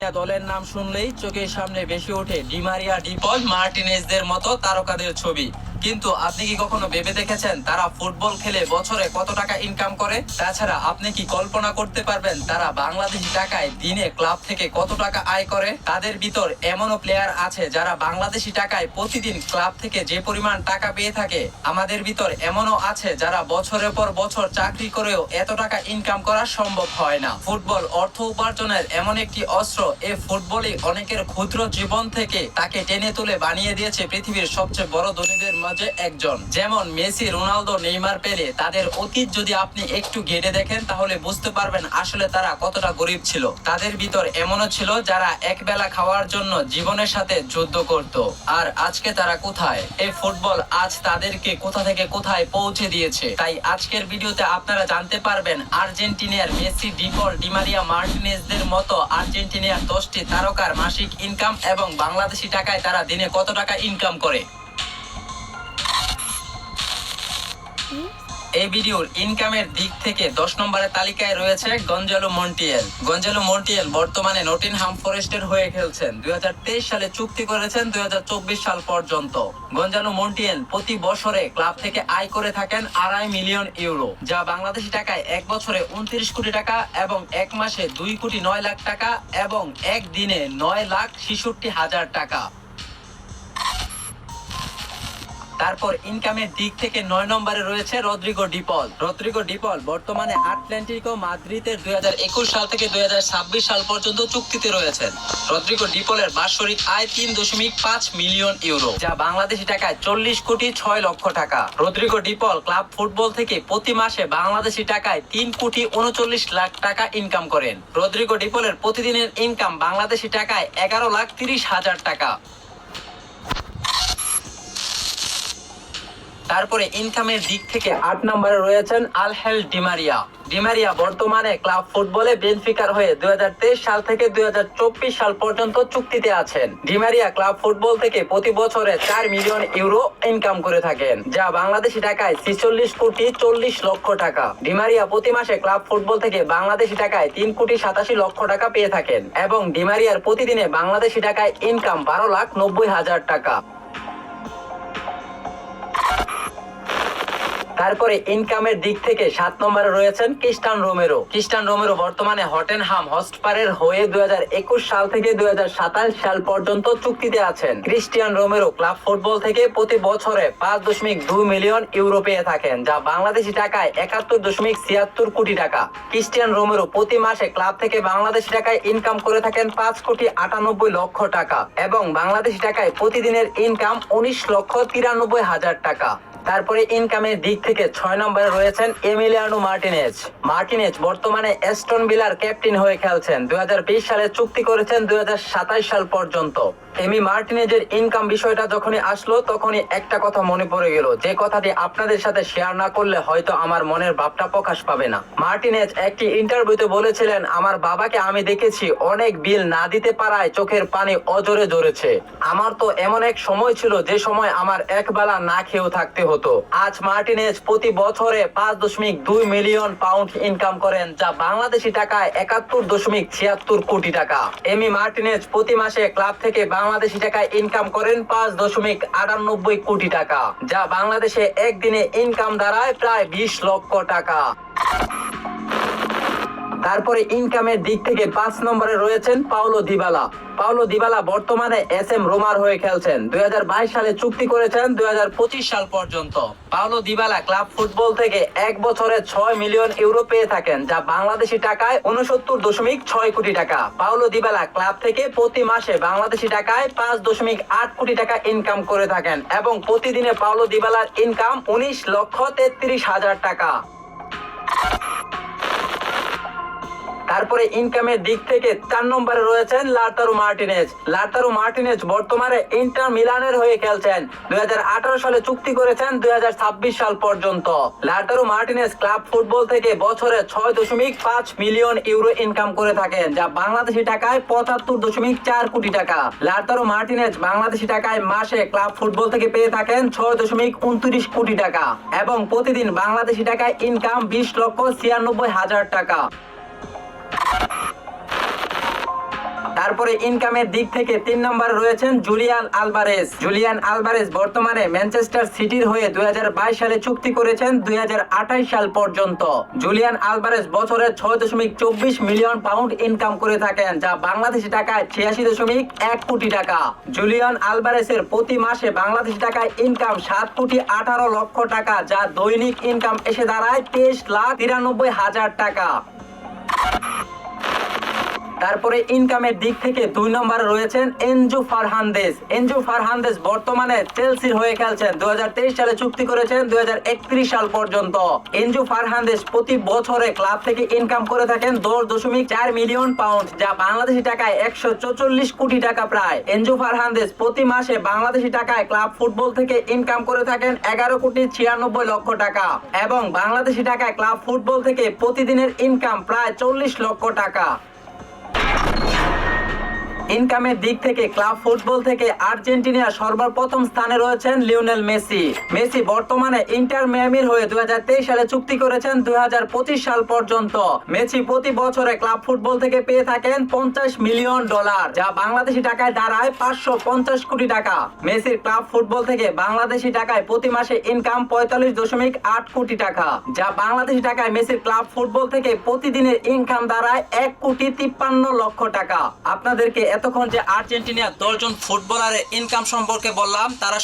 দলের নাম শুনলেই চোখের সামনে বেশি ওঠে ডিমারিয়া ডিপল মার্টিনেজদের মতো তারকাদের ছবি। কিন্তু আপনি কি কখনো ভেবে দেখেছেন তারা ফুটবল খেলে বছরে কত টাকা ইনকাম করে? তাছাড়া আপনি কি কল্পনা করতে পারবেন তারা বাংলাদেশি টাকায় দিনে ক্লাব থেকে কত টাকা আয় করে? তাদের ভিতর এমনও প্লেয়ার আছে যারা বাংলাদেশি টাকায় প্রতিদিন ক্লাব থেকে যে পরিমাণ টাকা পেয়ে থাকে, আমাদের ভিতর এমনও আছে যারা বছরের পর বছর চাকরি করেও এত টাকা ইনকাম করা সম্ভব হয় না। ফুটবল অর্থ উপার্জনের এমন একটি অস্ত্র এ ফুটবলই অনেকের ক্ষুদ্র জীবন থেকে তাকে টেনে তুলে বানিয়ে দিয়েছে পৃথিবীর সবচেয়ে বড় ধনীদের মাঝে একজন। যেমন মেসি, রোনালদো, নেইমার, পেলে, তাদের অতীত যদি আপনি একটু ঘেটে দেখেন, তাহলে বুঝতে পারবেন আসলে তারা কতটা গরিব ছিল। তাদের ভিতর এমনও ছিল যারা এক বেলা খাওয়ার জন্য জীবনের সাথে যুদ্ধ করত। আর আজকে তারা কোথায়? এই ফুটবল আজ তাদেরকে কোথা থেকে কোথায় পৌঁছে দিয়েছে? তাই আজকের ভিডিওতে আপনারা জানতে পারবেন আর্জেন্টিনার মেসি, ডিপল, ডিমারিয়া মার্টিনেজদের মতো আর্জেন্টিনার দশটি তারকার মাসিক ইনকাম এবং বাংলাদেশি টাকায় তারা দিনে কত টাকা ইনকাম করে? এই ভিডিওর ইনকামের দিক থেকে দশ নম্বরের তালিকায় রয়েছে গঞ্জালো মন্টিয়েল। গঞ্জালো মন্টিয়েল বর্তমানে নটিনহাম ফরেস্টের হয়ে খেলছেন। দুই সালে চুক্তি করেছেন, দুই সাল পর্যন্ত। গঞ্জালো মন্টিয়েল প্রতি বছরে ক্লাব থেকে আয় করে থাকেন আড়াই মিলিয়ন ইউরো, যা বাংলাদেশি টাকায় এক বছরে উনত্রিশ কোটি টাকা এবং এক মাসে দুই কোটি নয় লাখ টাকা এবং এক দিনে নয় লাখ ছেষট্টি হাজার টাকা। তারপর ইনকামের দিক থেকে নয় নম্বরে রয়েছে রদ্রিগো ডিপল। রদ্রিগো ডিপল বর্তমানে আটলান্টিকো মাদ্রিদের দুই সাল থেকে দুই হাজার ছাব্বিশ সাল পর্যন্ত চুক্তিতে রয়েছেন। রদ্রিগো ডিপলের বাৎসরিক আয় তিন দশমিক পাঁচ মিলিয়ন ইউরো, যা বাংলাদেশি টাকায় চল্লিশ কোটি ছয় লক্ষ টাকা। রদ্রিগো ডিপল ক্লাব ফুটবল থেকে প্রতি মাসে বাংলাদেশি টাকায় তিন কোটি উনচল্লিশ লাখ টাকা ইনকাম করেন। রদ্রিগো ডিপলের প্রতিদিনের ইনকাম বাংলাদেশি টাকায় এগারো লাখ তিরিশ হাজার টাকা। তারপরে ইনকামের দিক থেকে আট নম্বরে রয়েছেন আলহেল ডিমারিয়া। ডিমারিয়া বর্তমানে ক্লাব ফুটবলে বেনফিকার হয়ে দুই সাল থেকে দুই হাজার চব্বিশ সাল পর্যন্ত চুক্তিতে আছেন। ডিমারিয়া ক্লাব ফুটবল থেকে প্রতি বছরে চার মিলিয়ন ইউরো ইনকাম করে থাকেন, যা বাংলাদেশি টাকায় ছিচল্লিশ কোটি চল্লিশ লক্ষ টাকা। ডিমারিয়া প্রতি মাসে ক্লাব ফুটবল থেকে বাংলাদেশি টাকায় তিন কোটি সাতাশি লক্ষ টাকা পেয়ে থাকেন এবং ডিমারিয়ার প্রতিদিনে বাংলাদেশি টাকায় ইনকাম বারো লাখ নব্বই হাজার টাকা। তারপরে ইনকামের দিক থেকে সাত নম্বরে রয়েছেন ক্রিস্টান রোমেরো ক্রিস্টান রোমেরো বর্তমানে হটেনহাম হস্টপারের হয়ে দুই সাল থেকে দুই সাল পর্যন্ত চুক্তিতে আছেন। ক্রিস্টিয়ান রোমেরো ক্লাব ফুটবল থেকে প্রতি বছরে পাঁচ দশমিক দুই মিলিয়ন ইউরো পেয়ে থাকেন, যা বাংলাদেশি টাকায় একাত্তর দশমিক ছিয়াত্তর কোটি টাকা। ক্রিস্টিয়ান রোমেরো প্রতি মাসে ক্লাব থেকে বাংলাদেশি টাকায় ইনকাম করে থাকেন পাঁচ কোটি আটানব্বই লক্ষ টাকা এবং বাংলাদেশি টাকায় প্রতিদিনের ইনকাম উনিশ লক্ষ তিরানব্বই হাজার টাকা। তারপরে ইনকামের দিক থেকে ছয় নম্বরে রয়েছেন এমিলিয়ানো মার্টিনেজ। মার্টিনেজ বর্তমানে এস্টন বিলার ক্যাপ্টেন হয়ে খেলছেন। দুই হাজার বিশ সালে চুক্তি করেছেন দুই হাজার সাতাশ সাল পর্যন্ত। এমি মার্টিনেজের ইনকাম বিষয়টা যখনই আসলো, তখনই একটা কথা মনে পড়ে গেল। যে কথাটি আপনাদের সাথে শেয়ার না করলে হয়তো আমার মনের ভাবটা প্রকাশ পাবে না। মার্টিনেজ একটি ইন্টারভিউতে বলেছিলেন, আমার বাবাকে আমি দেখেছি, অনেক বিল না দিতে পারায় চোখের পানি অজরে জড়েছে আমার তো এমন এক সময় ছিল যে সময় আমার একবেলা না খেয়েও থাকতে হতো। আজ মার্টিনেজ প্রতি বছরে পাঁচ দশমিক দুই মিলিয়ন পাউন্ড ইনকাম করেন, যা বাংলাদেশি টাকায় একাত্তর দশমিক ছিয়াত্তর কোটি টাকা। এমি মার্টিনেজ প্রতি মাসে ক্লাব থেকে বাংলাদেশি টাকায় ইনকাম করেন পাঁচ দশমিক আটানব্বই কোটি টাকা, যা বাংলাদেশে একদিনে ইনকাম দাঁড়ায় প্রায় বিশ লক্ষ টাকা। তারপরে ইনকামের দিক থেকে পাঁচ নম্বরে রয়েছেন পাওলো দিবালা। পাওলো দিবালা বর্তমানে এস এম রোমার হয়ে খেলছেন। দুই হাজার বাইশ সালে চুক্তি করেছেন, দুই হাজার পঁচিশ সাল পর্যন্ত। পাওলো দিবালা ক্লাব ফুটবল থেকে এক বছরে ছয় মিলিয়ন ইউরো পেয়ে থাকেন, যা বাংলাদেশি টাকায় উনসত্তর দশমিক ছয় কোটি টাকা। পাওলো দিবালা ক্লাব থেকে প্রতি মাসে বাংলাদেশি টাকায় পাঁচ দশমিক আট কোটি টাকা ইনকাম করে থাকেন এবং প্রতিদিনে পাওলো দিবালার ইনকাম উনিশ লক্ষ তেত্রিশ হাজার টাকা। তারপরে ইনকামের দিক থেকে চার নম্বরে রয়েছেন লাতারু মার্টিনেজ। লাতারু মার্টিনেজ বর্তমানে ইন্টার মিলানের হয়ে খেলছেন। দুই সালে চুক্তি করেছেন দুই সাল পর্যন্ত। লাতারু মার্টিনেজ ক্লাব ফুটবল থেকে বছরে ছয় দশমিক পাঁচ মিলিয়ন ইউরো ইনকাম করে থাকেন, যা বাংলাদেশি টাকায় পঁচাত্তর দশমিক চার কোটি টাকা। লাতারু মার্টিনেজ বাংলাদেশি টাকায় মাসে ক্লাব ফুটবল থেকে পেয়ে থাকেন ছয় দশমিক উনত্রিশ কোটি টাকা এবং প্রতিদিন বাংলাদেশি টাকায় ইনকাম বিশ লক্ষ ছিয়ানব্বই হাজার টাকা। তারপরে ইনকামের দিক থেকে তিন নম্বরে রয়েছেন জুলিয়ান আলভারেজ। জুলিয়ান আলভারেজ বর্তমানে ম্যানচেস্টার সিটির হয়ে দুই সালে চুক্তি করেছেন দুই সাল পর্যন্ত। জুলিয়ান আলভারেজ বছরে ছয় দশমিক চব্বিশ মিলিয়ন পাউন্ড ইনকাম করে থাকেন, যা বাংলাদেশি টাকায় ছিয়াশি দশমিক এক কোটি টাকা। জুলিয়ান আলভারেজের প্রতি মাসে বাংলাদেশি টাকায় ইনকাম সাত কোটি আঠারো লক্ষ টাকা, যা দৈনিক ইনকাম এসে দাঁড়ায় তেইশ লাখ তিরানব্বই হাজার টাকা। তারপরে ইনকামের দিক থেকে দুই নম্বরে রয়েছেন এনজু ফারহান্দেস এনজু ফারহান্দেস বর্তমানে চেলসির হয়ে খেলছেন। দুহাজার তেইশ সালে চুক্তি করেছেন দুই সাল পর্যন্ত। এনজু ফারহান্দেস প্রতি বছরে ক্লাব থেকে ইনকাম করে থাকেন দশ দশমিক চার মিলিয়ন পাউন্ড, যা বাংলাদেশি টাকায় একশো কোটি টাকা প্রায়। এনজু ফারহান্দেস প্রতি মাসে বাংলাদেশি টাকায় ক্লাব ফুটবল থেকে ইনকাম করে থাকেন এগারো কোটি ছিয়ানব্বই লক্ষ টাকা এবং বাংলাদেশি টাকায় ক্লাব ফুটবল থেকে প্রতিদিনের ইনকাম প্রায় চল্লিশ লক্ষ টাকা। ইনকামের দিক থেকে ক্লাব ফুটবল থেকে আর্জেন্টিনা সর্বপ্রথম স্থানে রয়েছেন লিওনেল মেসি। মেসি বর্তমানে ইন্টার মিয়ামির হয়ে দুই সালে চুক্তি করেছেন দুই সাল পর্যন্ত। মেসি প্রতি বছরে ক্লাব ফুটবল থেকে পেয়ে থাকেন পঞ্চাশ মিলিয়ন ডলার, যা বাংলাদেশি টাকায় দাঁড়ায় পাঁচশো পঞ্চাশ কোটি টাকা। মেসির ক্লাব ফুটবল থেকে বাংলাদেশি টাকায় প্রতি মাসে ইনকাম পঁয়তাল্লিশ দশমিক আট কোটি টাকা, যা বাংলাদেশি টাকায় মেসির ক্লাব ফুটবল থেকে প্রতিদিনের ইনকাম দাঁড়ায় এক কোটি তিপ্পান্ন লক্ষ টাকা। আপনাদেরকে এতক্ষণ যে আর্জেন্টিনার দশজন ফুটবলারের ইনকাম সম্পর্কে বললাম তারা